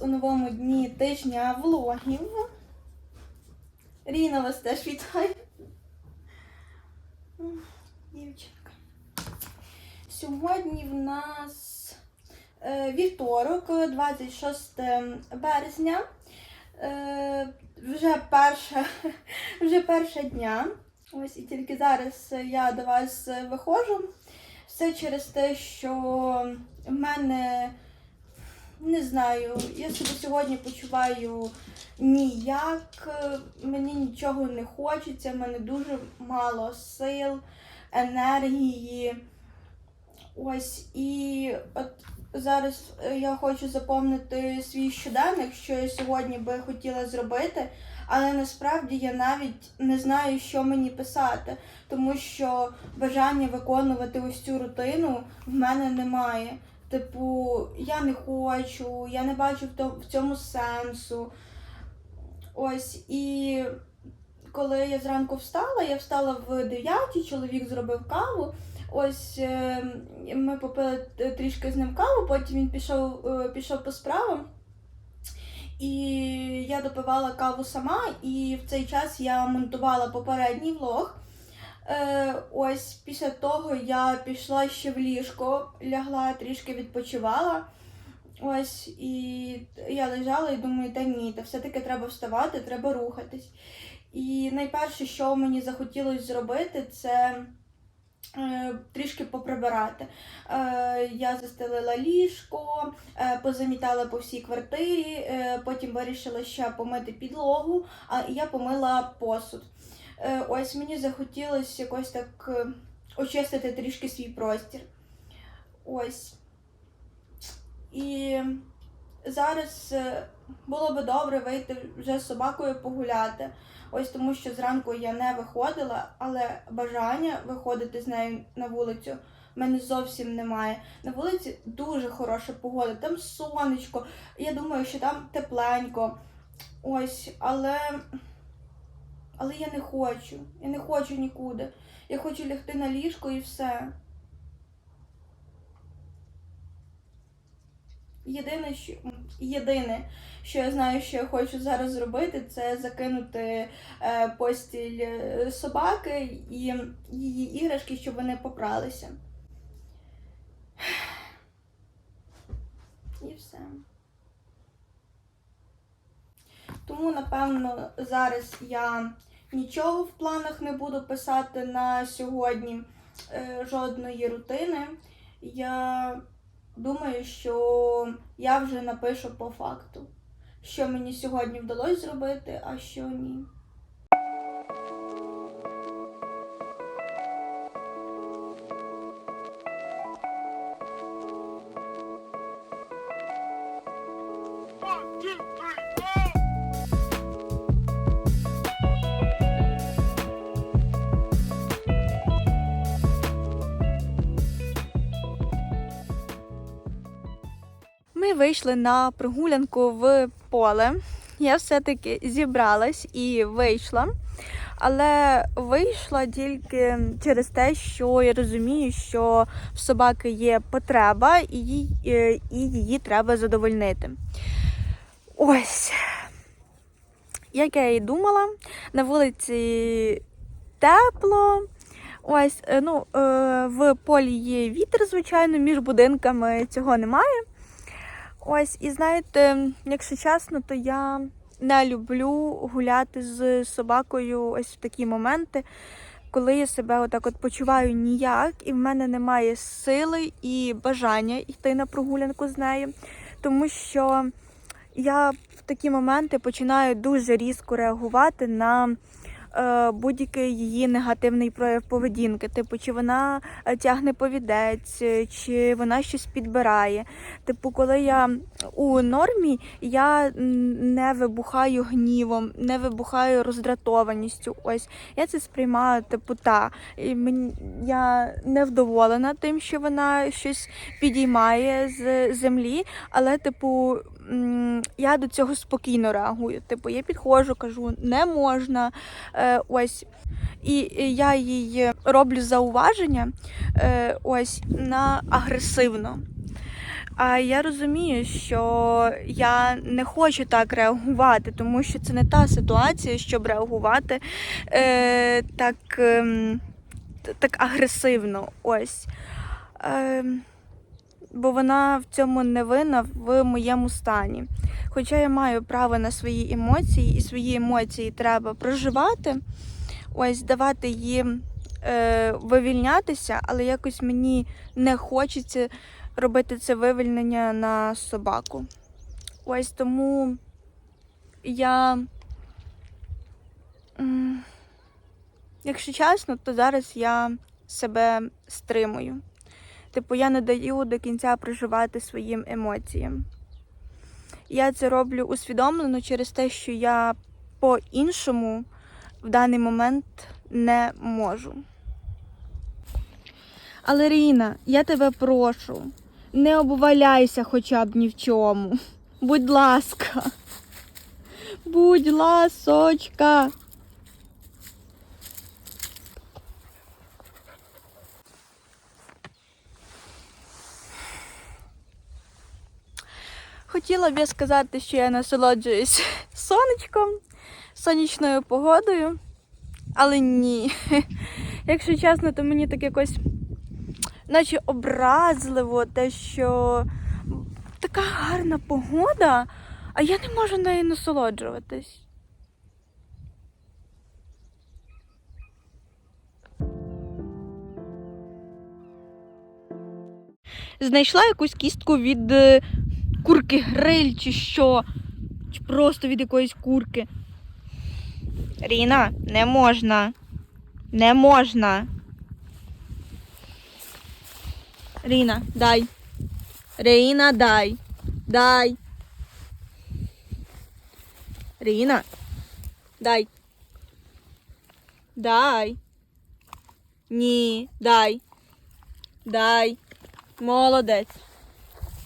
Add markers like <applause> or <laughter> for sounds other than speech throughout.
У новому дні тижня влогів. Ріна вас теж вітає. Дівчинка. Сьогодні в нас е, вівторок, 26 березня. Е, вже перша, <laughs> вже перша дня. Ось і тільки зараз я до вас виходжу. Все через те, що в мене не знаю, я себе сьогодні почуваю ніяк, мені нічого не хочеться, в мене дуже мало сил, енергії. Ось і от зараз е, я хочу заповнити свій щоденник, що я сьогодні би хотіла зробити, але насправді я навіть не знаю, що мені писати, тому що бажання виконувати ось цю рутину в мене немає. Типу, я не хочу, я не бачу в цьому сенсу. Ось і коли я зранку встала, я встала в 9, чоловік зробив каву. Ось е, ми попили трішки з ним каву, потім він пішов, е, пішов по справам. І я допивала каву сама, і в цей час я монтувала попередній влог. Е, ось після того я пішла ще в ліжко, лягла, трішки відпочивала. Ось, і я лежала і думаю, та ні, та все-таки треба вставати, треба рухатись. І найперше, що мені захотілося зробити, це е, трішки поприбирати. Е, я застелила ліжко, е, позамітала по всій квартирі, е, потім вирішила ще помити підлогу, а я помила посуд. Е, ось мені захотілося якось так е, очистити трішки свій простір. Ось. І зараз е, було би добре вийти вже з собакою погуляти. Ось тому що зранку я не виходила, але бажання виходити з нею на вулицю в мене зовсім немає. На вулиці дуже хороша погода, там сонечко. Я думаю, що там тепленько. Ось, але. Але я не хочу. Я не хочу нікуди. Я хочу лягти на ліжко і все. Єдине, що єдине, що я знаю, що я хочу зараз зробити, це закинути е, постіль е, собаки і її іграшки, щоб вони попралися. І все. Тому, напевно, зараз я нічого в планах не буду писати на сьогодні е, жодної рутини. Я думаю, що я вже напишу по факту, що мені сьогодні вдалося зробити, а що ні. Вийшли на прогулянку в поле. Я все-таки зібралась і вийшла. Але вийшла тільки через те, що я розумію, що в собаки є потреба і їй- е, і її треба задовольнити. Ось. Як я і думала, на вулиці тепло. Ось, е, ну, е, в полі є вітер, звичайно, між будинками цього немає. Ось, і знаєте, якщо чесно, то я не люблю гуляти з собакою ось в такі моменти, коли я себе отак от почуваю ніяк, і в мене немає сили і бажання йти на прогулянку з нею, тому що я в такі моменти починаю дуже різко реагувати на будь-який її негативний прояв поведінки. Типу, чи вона е, тягне повідець, е, чи вона щось підбирає. Типу, коли я у нормі, я не вибухаю гнівом, не вибухаю роздратованістю. Ось я це сприймаю, типу, та. І мені, я не вдоволена тим, що вона щось підіймає з землі, але, типу, я до цього спокійно реагую. Типу, я підходжу, кажу, не можна. Е, ось. І я їй роблю зауваження е, ось на агресивно. А я розумію, що я не хочу так реагувати, тому що це не та ситуація, щоб реагувати е, так, т- так агресивно. Ось. Е, бо вона в цьому не винна в моєму стані. Хоча я маю право на свої емоції, і свої емоції треба проживати, ось давати їм е, вивільнятися, але якось мені не хочеться робити це вивільнення на собаку. Ось тому я, якщо чесно, то зараз я себе стримую. Типу, я не даю до кінця проживати своїм емоціям. Я це роблю усвідомлено через те, що я по-іншому в даний момент не можу. Але Ріна, я тебе прошу, не обваляйся хоча б ні в чому. Будь ласка. Будь ласочка. Хотіла б я сказати, що я насолоджуюсь <laughs> сонечком, сонячною погодою, але ні. <laughs> Якщо чесно, то мені так якось наче образливо те, що така гарна погода, а я не можу нею насолоджуватись. Знайшла якусь кістку від е, курки гриль чи що. Чи просто від якоїсь курки. Ріна, не можна. Не можна. Ріна, дай. Ріна, дай. Дай. Ріна. Дай. Дай. Ні, дай. Дай. Молодець.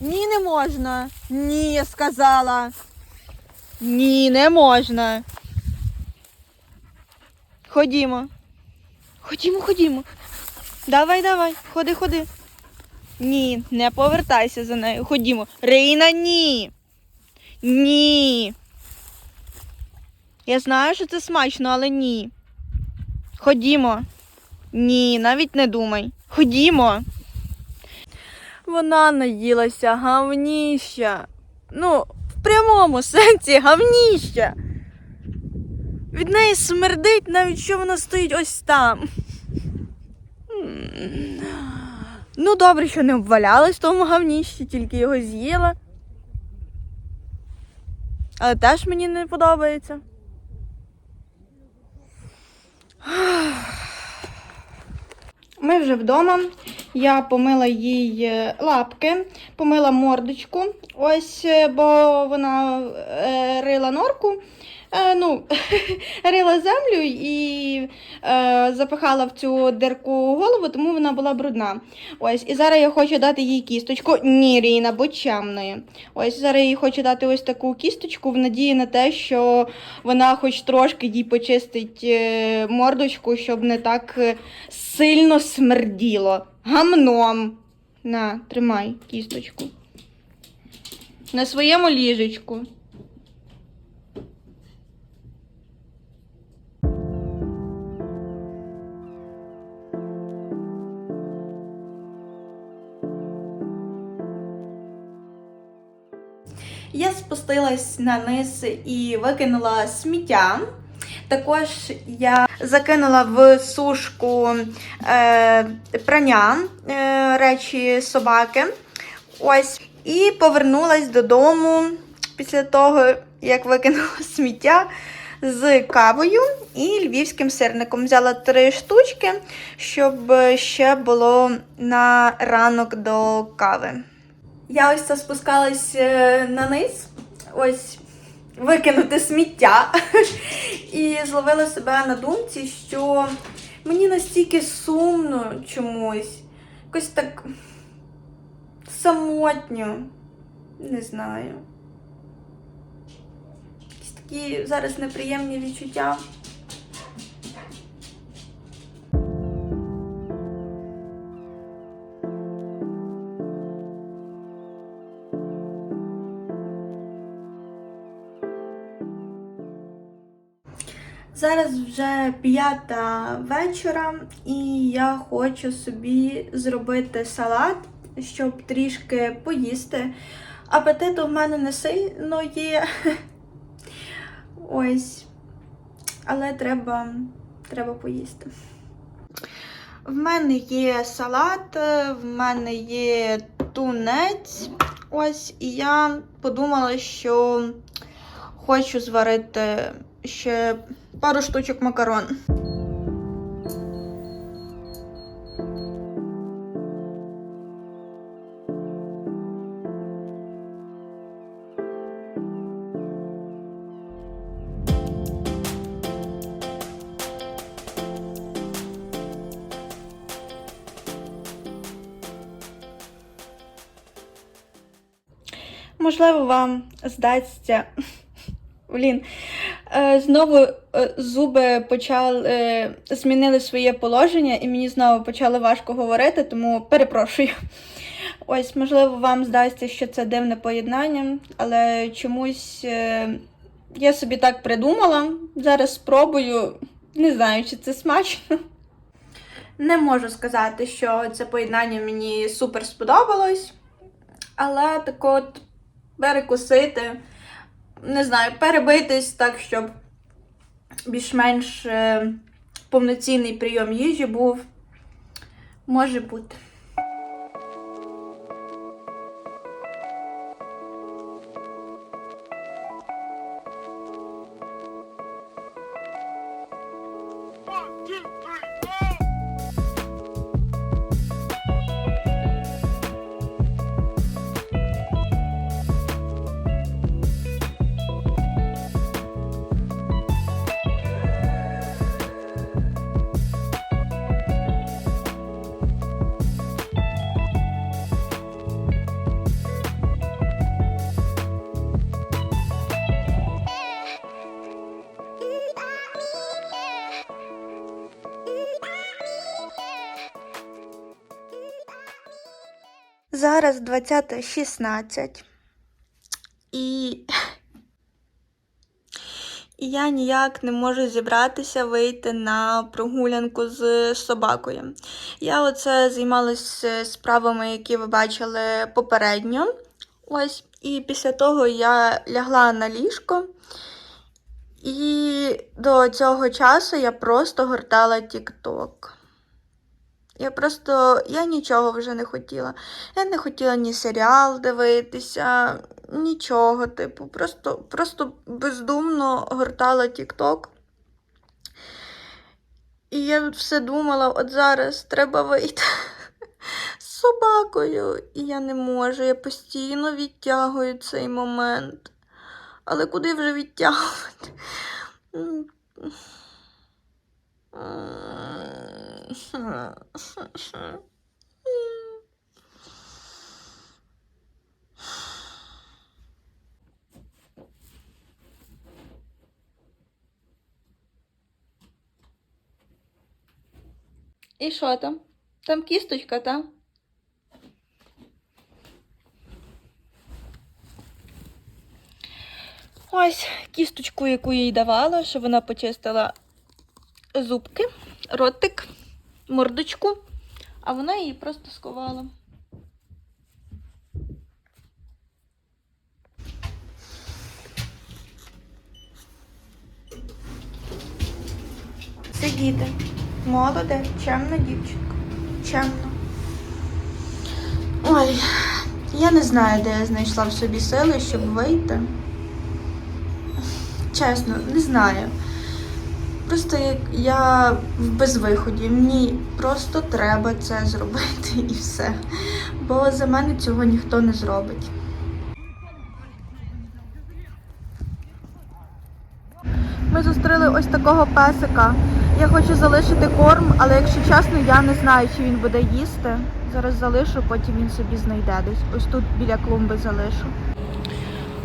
Ні, не можна. Ні, я сказала. Ні, не можна. Ходімо. Ходімо, ходімо. Давай, давай, ходи, ходи. Ні, не повертайся за нею. Ходімо. Рейна, ні. Ні. Я знаю, що це смачно, але ні. Ходімо. Ні, навіть не думай. Ходімо. Вона наїлася гавніща. Ну, в прямому сенсі гавніща. Від неї смердить, навіть що вона стоїть ось там. Ну, добре, що не обвалялась в тому гавніщі, тільки його з'їла. Але теж мені не подобається. Ми вже вдома. Я помила їй е, лапки, помила мордочку. Ось, е, бо вона е, рила норку. Ну, <laughs> рила землю і запихала в цю дирку голову, тому вона була брудна. Ось, і зараз я хочу дати їй кісточку. Ні, Ріна, будь чемною. Ось зараз я їй хочу дати ось таку кісточку в надії на те, що вона хоч трошки їй почистить мордочку, щоб не так сильно смерділо. Гамном. На, тримай кісточку. На своєму ліжечку. Я спустилась на низ і викинула сміття. Також я закинула в сушку е, прання е, речі собаки. Ось. І повернулась додому після того, як викинула <laughs> сміття з кавою і львівським сирником. Взяла три штучки, щоб ще було на ранок до кави. Я ось це спускалась е, на низ, ось викинути сміття. І зловила себе на думці, що мені настільки сумно чомусь, якось так самотньо, не знаю. Якісь такі зараз неприємні відчуття. Зараз вже п'ята вечора, і я хочу собі зробити салат, щоб трішки поїсти. Апетиту в мене не сильно є. <laughs> Ось. Але треба, треба поїсти. В мене є салат, в мене є тунець. Ось, і я подумала, що хочу зварити ще пару штучок макарон. Можливо, вам здасться. Блін, е, знову е, зуби почали е, змінили своє положення, і мені знову почало важко говорити, тому перепрошую. Ось, можливо, вам здасться, що це дивне поєднання, але чомусь я собі так придумала. Зараз спробую. Не знаю, чи це смачно. Не можу сказати, що це поєднання мені супер сподобалось. Але так от перекусити, не знаю, перебитись так, щоб більш-менш е, повноцінний прийом їжі був. Може бути. Зараз 20.16. І... і я ніяк не можу зібратися вийти на прогулянку з собакою. Я оце займалася справами, які ви бачили попередньо. Ось, і після того я лягла на ліжко. І до цього часу я просто гортала TikTok. Я просто я нічого вже не хотіла. Я не хотіла ні серіал дивитися, нічого, типу, просто, просто бездумно гортала TikTok. І я все думала, от зараз треба вийти з собакою. І я не можу, я постійно відтягую цей момент. Але куди вже відтягувати? І що там? Там кісточка, та? Ось кісточку, яку їй давала, щоб вона почистила зубки, ротик, мордочку, а вона її просто сховала. Сидіти. Молоде, чемна дівчинка. Чемна. Ой, я не знаю, де я знайшла в собі сили, щоб вийти. Чесно, не знаю. Просто як я в безвиході. Мені просто треба це зробити <laughs> і все. Бо за мене цього ніхто не зробить. Ми зустріли ось такого песика. Я хочу залишити корм, але якщо чесно, я не знаю, чи він буде їсти. Зараз залишу, потім він собі знайде десь. Ось тут біля клумби залишу.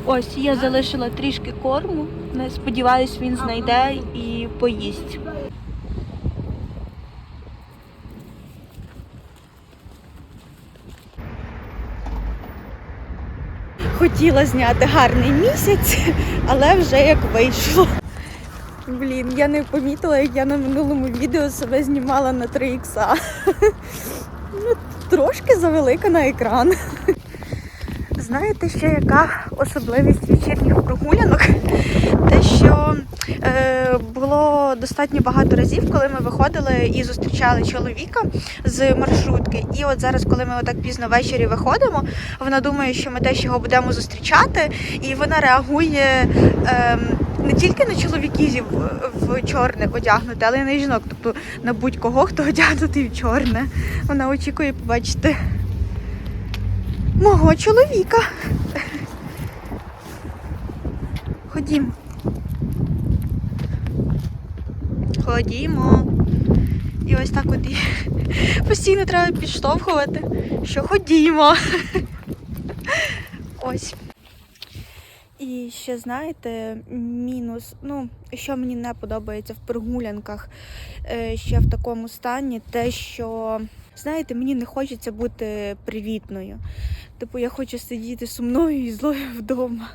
Ось я залишила трішки корму. Не сподіваюсь, він знайде і поїсть. Хотіла зняти гарний місяць, але вже як вийшло. Блін, я не помітила, як я на минулому відео себе знімала на 3 ікса. Ну, трошки завелика на екран. Знаєте, ще яка особливість вечірніх прогулянок? Те, що е, було достатньо багато разів, коли ми виходили і зустрічали чоловіка з маршрутки. І от зараз, коли ми отак пізно ввечері виходимо, вона думає, що ми теж його будемо зустрічати, і вона реагує е, не тільки на чоловіків в чорне одягнути, але й на жінок, тобто на будь-кого, хто одягнутий в чорне. Вона очікує побачити мого чоловіка. Ходімо. Ходімо. І ось так от і постійно треба підштовхувати, що ходімо. Ось. І ще знаєте, мінус, ну, що мені не подобається в прогулянках е, ще в такому стані, те, що, знаєте, мені не хочеться бути привітною. Типу, я хочу сидіти сумною і злою вдома.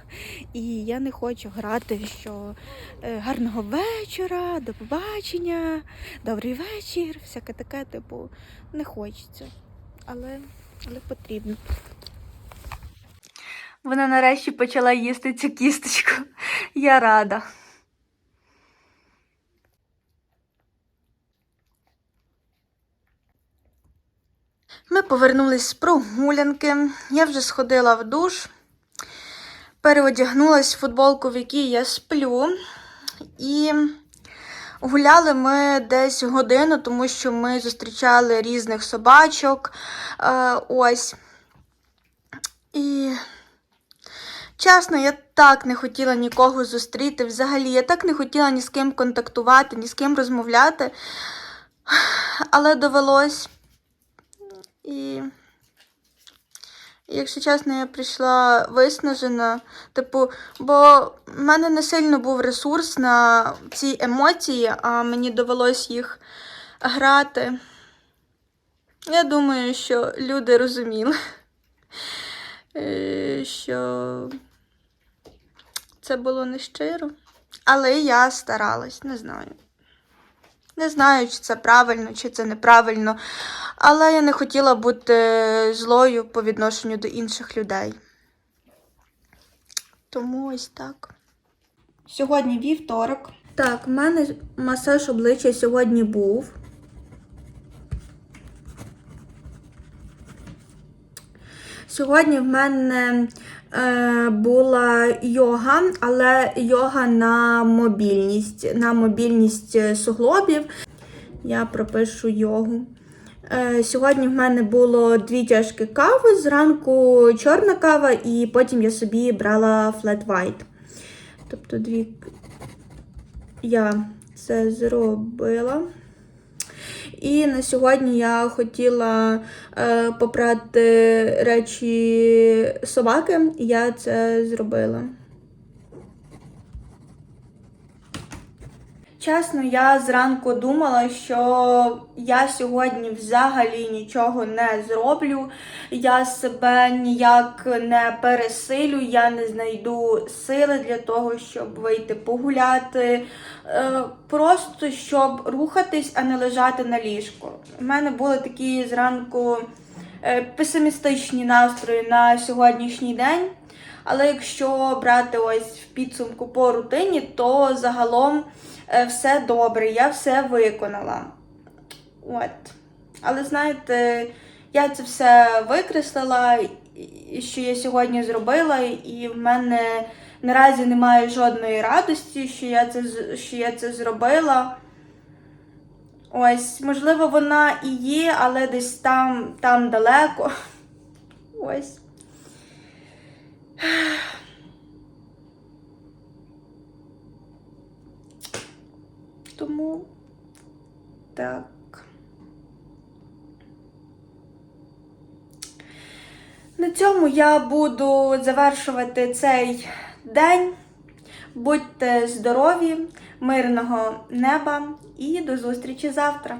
І я не хочу грати, що е, гарного вечора, до побачення, добрий вечір, всяке таке, типу, не хочеться. Але, але потрібно. Вона нарешті почала їсти цю кісточку. Я рада. Ми повернулись з прогулянки. Я вже сходила в душ, переодягнулась в футболку, в якій я сплю. І гуляли ми десь годину, тому що ми зустрічали різних собачок. Е, ось. І Чесно, я так не хотіла нікого зустріти. Взагалі, я так не хотіла ні з ким контактувати, ні з ким розмовляти. Але довелось. І, якщо чесно, я прийшла виснажена. Типу, бо в мене не сильно був ресурс на ці емоції, а мені довелось їх грати. Я думаю, що люди розуміли <laughs> що це було нещиро. Але я старалась, не знаю. Не знаю, чи це правильно, чи це неправильно. Але я не хотіла бути злою по відношенню до інших людей. Тому ось так. Сьогодні вівторок. Так, в мене масаж обличчя сьогодні був. Сьогодні в мене була йога, але йога на мобільність, на мобільність е, суглобів. Я пропишу йогу. Е, сьогодні в мене було дві чашки кави. Зранку чорна кава, і потім я собі брала flat white. Тобто дві я це зробила. І на сьогодні я хотіла е, попрати речі собаки, і я це зробила. Чесно, я зранку думала, що я сьогодні взагалі нічого не зроблю. Я себе ніяк не пересилю, я не знайду сили для того, щоб вийти погуляти. Е, Просто щоб рухатись, а не лежати на ліжку. У мене були такі зранку е, песимістичні настрої на сьогоднішній день. Але якщо брати ось в підсумку по рутині, то загалом все добре, я все виконала. От. Але знаєте, я це все викреслила, що я сьогодні зробила, і в мене наразі немає жодної радості, що я це, що я це зробила. Ось, можливо, вона і є, але десь там, там далеко. <laughs> Ось. Тому так. На цьому я буду завершувати цей день. Будьте здорові, мирного неба і до зустрічі завтра!